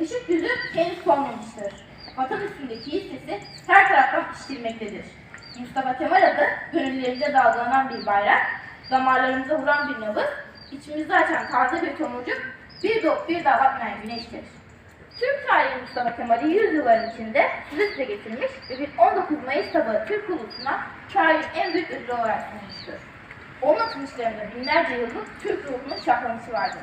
ışık yüzü henüz solmamıştır. Vatan üstündeki hissesi her taraftan piştirmektedir. Mustafa Kemal adı gönüllerimize dalgalanan bir bayrak, damarlarımıza vuran bir nabız, içimizi açan taze bir tomurcuk, bir doğup bir daha batmayan güneştir. Türk tarihi Mustafa Kemal'i yüzyılların içinde size getirmiş ve bir 19 Mayıs sabahı Türk ulusuna tarihin en büyük ödülü olarak sunmuştur. Onun atılışlarında binlerce yıllık Türk ruhunun şahlaması vardır.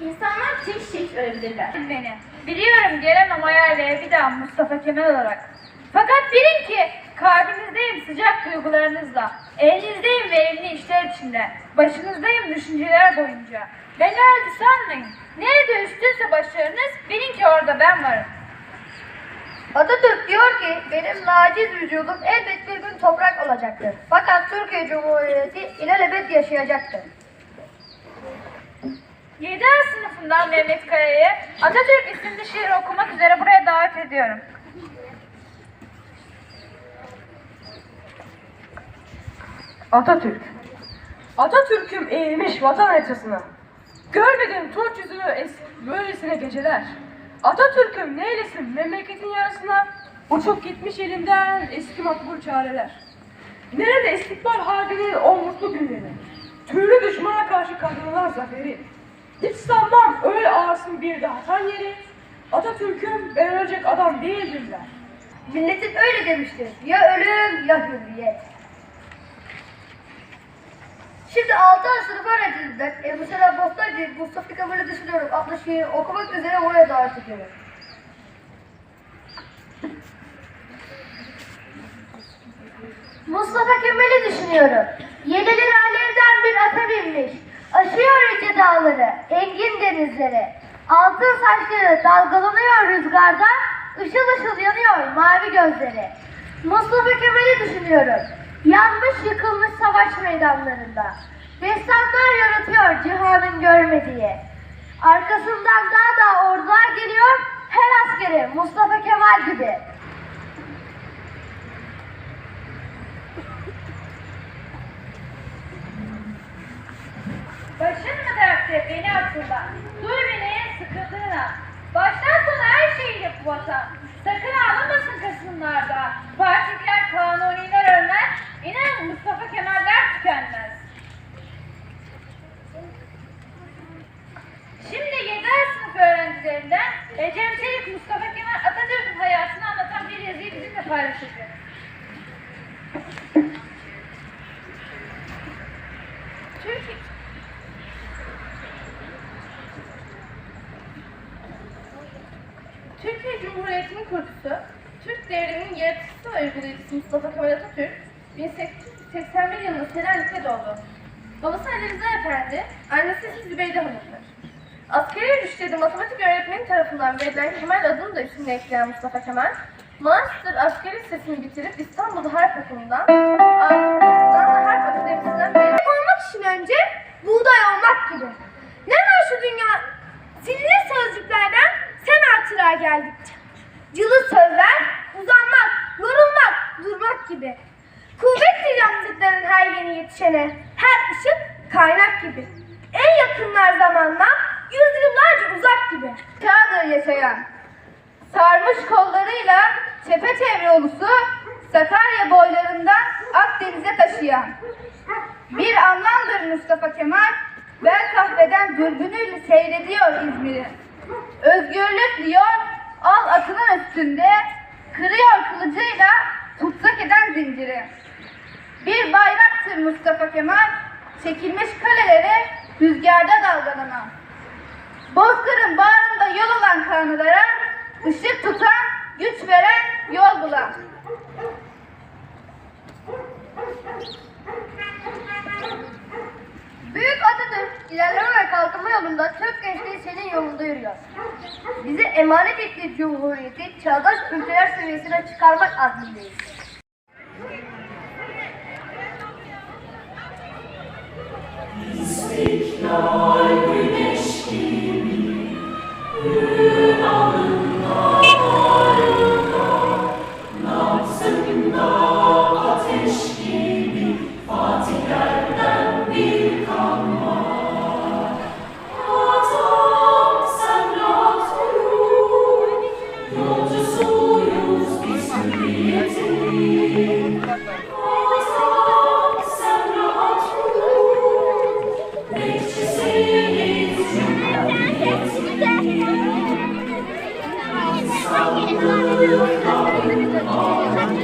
İnsanlar çeşit çeşit ölebilirler. beni. Biliyorum gelemem hayaleye bir daha Mustafa Kemal olarak. Fakat bilin ki kalbinizdeyim sıcak duygularınızla. Elinizdeyim verimli işler içinde. Başınızdayım düşünceler boyunca. Beni öldü sanmayın. Nerede üstünse başarınız bilin ki orada ben varım. Atatürk diyor ki benim naciz vücudum elbet bir gün toprak olacaktır. Fakat Türkiye Cumhuriyeti ilelebet yaşayacaktır. 7 sınıfından Mehmet Kaya'yı Atatürk isimli şiir okumak üzere buraya davet ediyorum. Atatürk. Atatürk'üm eğilmiş vatan haritasına. Görmedim tunç yüzünü es- böylesine geceler. Atatürk'üm neylesin memleketin yarısına uçup gitmiş elimden eski makbul çareler. Nerede istikbal halinin o mutlu günleri? Türlü düşmana karşı kazanılan zaferi. Sanmam öyle ağırsın bir daha tan yeri. Atatürk'üm ben ölecek adam değildirler. Milletin öyle demiştir. Ya ölüm ya hürriyet. Şimdi 6 ay sınıf öğrencisinden Ebu Selam Bostancı Mustafa Kemal'i düşünüyorum. Adlı şiiri okumak üzere oraya davet ediyorum. Mustafa Kemal'i düşünüyorum. Yenilir alevden bir ata binmiş. Aşıyor yüce dağları, engin denizleri. Altın saçları dalgalanıyor rüzgarda. Işıl ışıl yanıyor mavi gözleri. Mustafa Kemal'i düşünüyorum. Yanmış yıkılmış savaş meydanlarında. Destanlar yaratıyor cihanın görmediği. Arkasından daha da ordular geliyor. Her askeri Mustafa Kemal gibi. Dertte beni hatırla. Duy beni en sıkıntına. Baştan sona her şeyiyle bu vatan. Sakın ağlamasın kasımlarda. Partiler, kanuniler ölmez. İnan Mustafa Kemaller tükenmez. Şimdi 7. sınıf öğrencilerinden Ecem Çelik Mustafa Kemal Atatürk'ün hayatını anlatan bir yazıyı bizimle paylaşacak. Türkiye, Türkiye Cumhuriyeti'nin kurucusu, Türk Devleti'nin yaratıcısı ve uygulayıcısı Mustafa Kemal Atatürk, 1881 yılında Selanik'te doğdu. Babası Ali Rıza Efendi, annesi Zübeyde Hanım'dır. Askeri rüştiyede matematik öğretmeni tarafından verilen Kemal adını da üstüne ekleyen Mustafa Kemal, Manastır askeri lisesini bitirip İstanbul'da Harp Okulu'ndan, ardından da Harp Akademisi'nden mezun olmak için önce buğday olmak yetişene, her ışık kaynak gibi. En yakınlar zamanla yüzyıllarca uzak gibi. Çağdır yaşayan, sarmış kollarıyla çepeçevre ulusu Sakarya boylarından Akdeniz'e taşıyan. Bir anlamdır Mustafa Kemal, bel kahveden dürbünüyle seyrediyor İzmir'i. Özgürlük diyor, al atının üstünde, kırıyor kılıcıyla tutsak eden zinciri. Bir bayraktır Mustafa Kemal, çekilmiş kalelere rüzgarda dalgalanan. Bozkır'ın bağrında yol olan kanılara, ışık tutan, güç veren, yol bulan. Büyük Atatürk ilerleme ve kalkınma yolunda Türk gençliği senin yolunda yürüyor. Bize emanet ettiği cumhuriyeti çağdaş ülkeler seviyesine çıkarmak azmindeyiz. Krishna. Amen.